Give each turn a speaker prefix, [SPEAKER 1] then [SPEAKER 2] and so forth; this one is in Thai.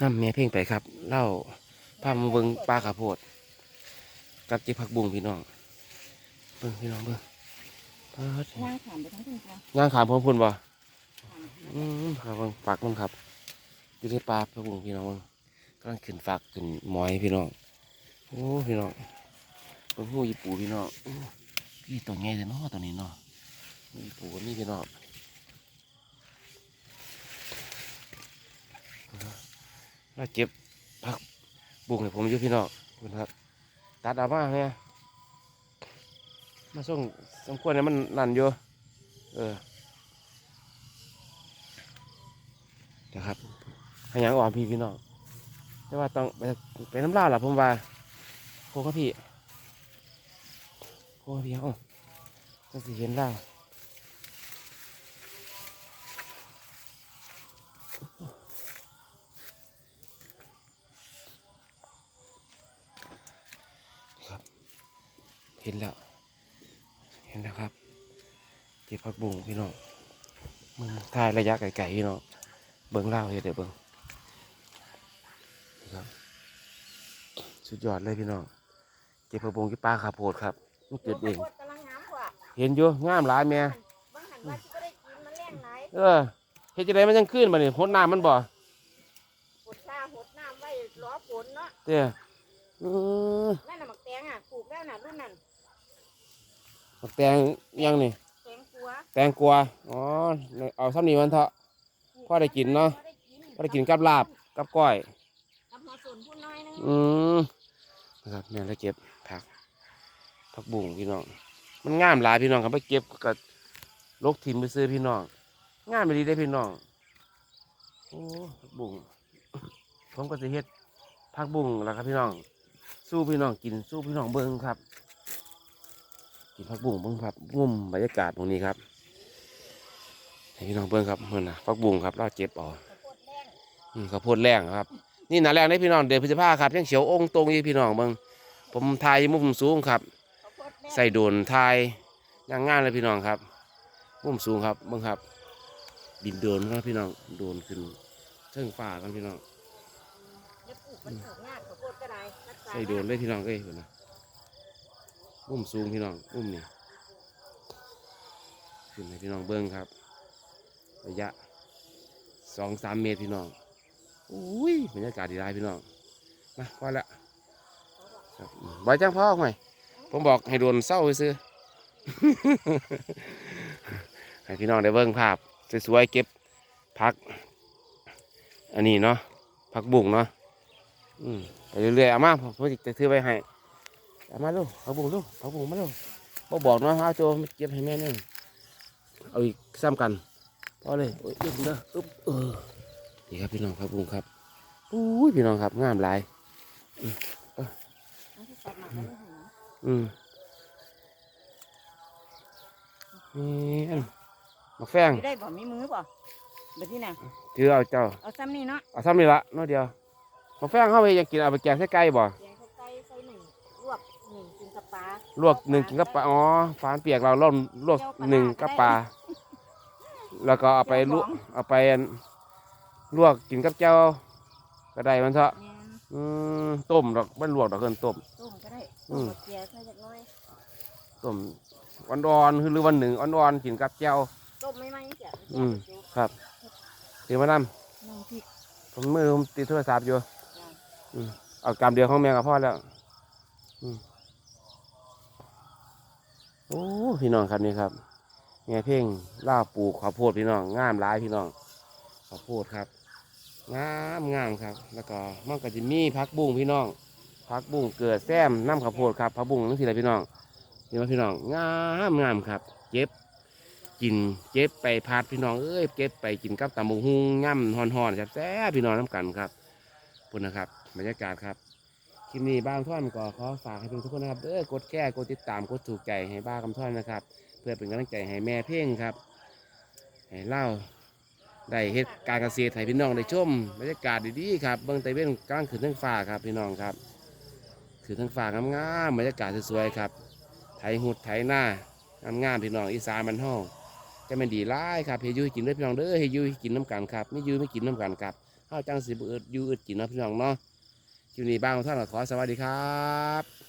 [SPEAKER 1] น้ำเมียเพ่งไปครับเล่าพามาเบิ่งปลาขาโพดกับเจ็บผักบุ้งพี่น้องเบิ่งพี่น้องเบิ่งปลาด
[SPEAKER 2] ย่างขามไปทั้งทุ่งกลาง
[SPEAKER 1] ย่างขามพร้อมพุ่นบ่
[SPEAKER 2] ขาม
[SPEAKER 1] อืมครับเบิ่งฝักมันครับอยู่ในปลาผักบุ้งพี่น้องเบิ่งกำลังขึ้นฝักขึ้นหมอยพี่น้องโอ้พี่น้องเบิ่งหูยี่ปูพี่น้องโอ้พี่ตัวใหญ่เลยเนาะตัวนี้เนาะหูยี่ปูก็มีพี่น้อง น่าเจ็บผักบุ้งให้ผมอยู่พี่น้องคุณครับ ตัดเอามาเนี่ยมาส่งสมควรเนี่ยมันนั่นอยู่เออนะครับขยังอ่อนพี่พี่น้องแต่ว่าต้องไปไปน้ำลาล่ะผมว่าโคกับพี่โคกับพี่เอ้าก็สิเห็นล่า เห็นแล้ว เห็นแล้วครับเจ็บพักบุ้งพี่น้องมึงถ่ายระยะไกลๆพี่น้องเบิ้งเล่าวเฮ็ดเดี๋ยวเบิ้งนี่ครับ สุดยอดเลยพี่น้องเก็บผักบงที่ปลาขาโพดครับมันเกิดเอง
[SPEAKER 2] โคตรกำลังงามกว่า
[SPEAKER 1] เห็นอยู่งามหลายแม่
[SPEAKER 2] บางหันว่าที่ก็ได้กินมันแรงไหล
[SPEAKER 1] เออเฮ็ดจะได้มันยังขึ้นมาเนี่ยหดน้ำมันบ่
[SPEAKER 2] หดชาหดน้ำไว้ล้อฝนเนาะ
[SPEAKER 1] เตี้ยเออ
[SPEAKER 2] นั่นน่ะหมักแตงอะปลูกแล้วน่ะรุ่นนั้น
[SPEAKER 1] บัก แตงยังนี่
[SPEAKER 2] แตงกัว
[SPEAKER 1] แตงกวาอ๋อเอาซ้ำนี่มันเถอะพอได้กินเนาะ
[SPEAKER 2] พอได้กิน
[SPEAKER 1] ก็ได้กินกับลาบกับก้อย
[SPEAKER 2] กับหัวสนพูดน้อยนึง
[SPEAKER 1] อืมนะครับแม่ได้เก็บผักผักบุ้งพี่น้อง มันงามหลายพี่น้องครับไปเก็บกับลกถิ่มไปซื้อพี่น้องงามไปดีได้อพี่น้องโอ้ผักบุ้งผมก็จะเฮ็ดผักบุ้งแล้วครับพี่น้อง สู้พี่น้องกินสู้พี่น้องเบิ้งครับ กินผักบุ้งเบิ้งครับงุ่มบรรยากาศตรงนี้ครับให้พี่น้องเบิ้งครับเมื่อนะผักบุ้งครับเราเจ็บเออก
[SPEAKER 2] ข้าวโพดแรง
[SPEAKER 1] อืมข้าวโพดแรงครับ นี่หนาแรงได้พี่น้องเดือนพฤษภาครับยังเขียวองค์ตรงอยู่พี่น้องเบิ่งผมทายมุมสูงครับ
[SPEAKER 2] ข้าวโพดแรง
[SPEAKER 1] ใส่โดนทายย่างงานเลยพี่น้องครับมุมสูงครับเบิ่งครับบินโดรนครับพี่น้องโดรนขึ้นเทิงฟ้ากันพี่น้อง
[SPEAKER 2] เดี๋ยวปลูกมันปลูกยากข้าวโพดก็ได้รักษา
[SPEAKER 1] ใส่โดรนเลยพี่น้องเอ้ยเห็นนะ มุมสูงพี่น้องมุมนี่ขึ้นให้พี่น้องเบิ่งครับ ระยะสองสามเมตรพี่น้องอุ้ยบรรยากาศดีได้พี่น้องมาพอแล้วครับอืมไว้จ้างพ่อหน่อยผมบอกให้โดนเศร้าไปซื้อให้พี่น้องได้เบิ่งภาพสวยๆเก็บพัก อันนี้เนาะพักบุ้งเนาะอืมไปเรื่อยๆเอามาผมจะถือไว้ให้ เอามาลูกพักบุ้งลูกพักบุ้งมาลูกบ่บอกเนาะเอาโจมาเก็บให้แม่หนึ่งเอาอีกซ้ำกันพอเลยโอ้ยอึ้มเด้ออึ้มเออนี่ครับพี่น้องพักบุ้งครับอุ้ยพี่น้องครับงามหลาย
[SPEAKER 2] เอาที่ตัดหมักไว้ให้หน่อย
[SPEAKER 1] อืมนี่อันมาแฟง
[SPEAKER 2] อยู่ได้บ่มีมือบ่เดี๋ยวที่น่ะ
[SPEAKER 1] ถือเอาเจ้า
[SPEAKER 2] เอาซ้ำนี่เนาะ
[SPEAKER 1] เอาซ้ำนี่ละน้อยเดียวมาแฟงเข้าไปอยากกินเอาไปแกงใส่ไก่บ่
[SPEAKER 2] ปลา
[SPEAKER 1] ลวกหนึ่งกินกับปลาอ๋อฟานเปียกเราล่นลวกหนึ่งกับปลาแล้วก็เอาไปลวกเอาไปอันลวกกินกับเจ้าก็ได้มันเถอะ
[SPEAKER 2] แม่น
[SPEAKER 1] อืมต้มดอกมันลวกดอกเกินต้ม
[SPEAKER 2] ต้มก็ได้
[SPEAKER 1] อื
[SPEAKER 2] ต้ม
[SPEAKER 1] ม
[SPEAKER 2] กับเกลือใส่จักหน้อย
[SPEAKER 1] ต้มอ่อนๆหรือวันหนึ่งอ่อนๆกินกับเจ้า
[SPEAKER 2] ต้มไม่ไหมจ้ะ
[SPEAKER 1] อืมครับเดี๋ยวมานำ
[SPEAKER 2] น้ำพริก
[SPEAKER 1] ผมมือผมติดโทรศัพท์อยู่
[SPEAKER 2] จ้ะ
[SPEAKER 1] อืมเอากำเดียวของแม่กับพ่อแล้ว อืม โอ้พี่น้องครับนี่ครับแม่เพ่งล่าปลูกข้าวโพดพี่น้องงามหลายพี่น้องข้าวโพดครับงามงามครับ แล้วก็มันก็จะมีพักบุ้งพี่น้องพักบุ้งเกิดแซมน้ำข้าวโพดครับพักบุ้งนั่นสิอะไรพี่น้องนี่ว่าพี่น้องงามงามครับเจ็บกินเจ็บไปพัดพี่น้องเอ้ยเก็บไปกินกับตำบักหุงย่ำห่อนแซ่บพี่น้องน้ำกันครับพุ่นนะครับบรรยากาศครับ ลิปนี้บ้างท่อนก็ขอฝากให้ทุกคนนะครับเด้อกดแก้กดติดตามกดถูกใจให้บ้าคำท่อนนะครับ เพื่อเป็นกำลังใจให้แม่เพ่งครับให้เล่าได้เฮ็ดการเกษตรให้พี่น้องได้ชมบรรยากาศดีๆครับเบื้องใต้เว้นกลางขึ้นทั้งฟ้าครับพี่น้องครับขึ้นทั้งฟ้างามๆบรรยากาศสวยๆครับไถหุดไถหน้างามๆพี่น้องอีสานมันห้องจะเป็นดีร้ายครับเฮยูให้กินด้วยพี่น้องเด้อเฮยูให้กินน้ำกันครับไม่ยูไม่กินน้ำกันครับเฮาวจังสิบ่อึดยู่อึดกินนะพี่น้องเนาะ คลิปนี้บ้างท่านขอสวัสดีครับ